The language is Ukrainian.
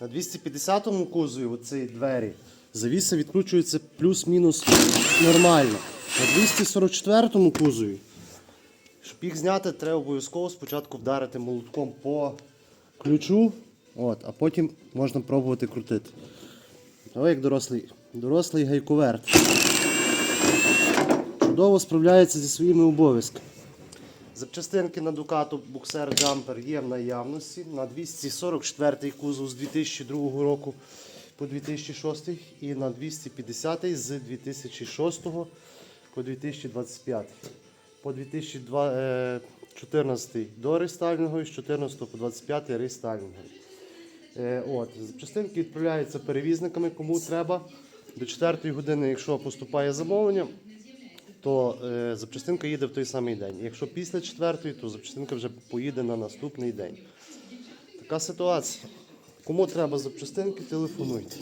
На 250-му кузові оці двері завіса відкручується плюс-мінус нормально. На 244-му кузові, щоб їх зняти, треба обов'язково спочатку вдарити молотком по ключу, от, а потім можна пробувати крутити. Ось як дорослий, дорослий гайковерт. Чудово справляється зі своїми обов'язками. Запчастинки на Ducato буксер джампер є в наявності на 244 кузов з 2002 року по 2006 і на 250 з 2006 по 2025. По 2014 до рестайлінгової, з 14 по 25 рестайлінговий. Е, От, запчастинки відправляються перевізниками, кому треба. До 4 години, якщо поступає замовлення, то е, запчастинка їде в той самий день. Якщо після четвертої, то запчастинка вже поїде на наступний день. Така ситуація. Кому треба запчастинки, телефонуйте.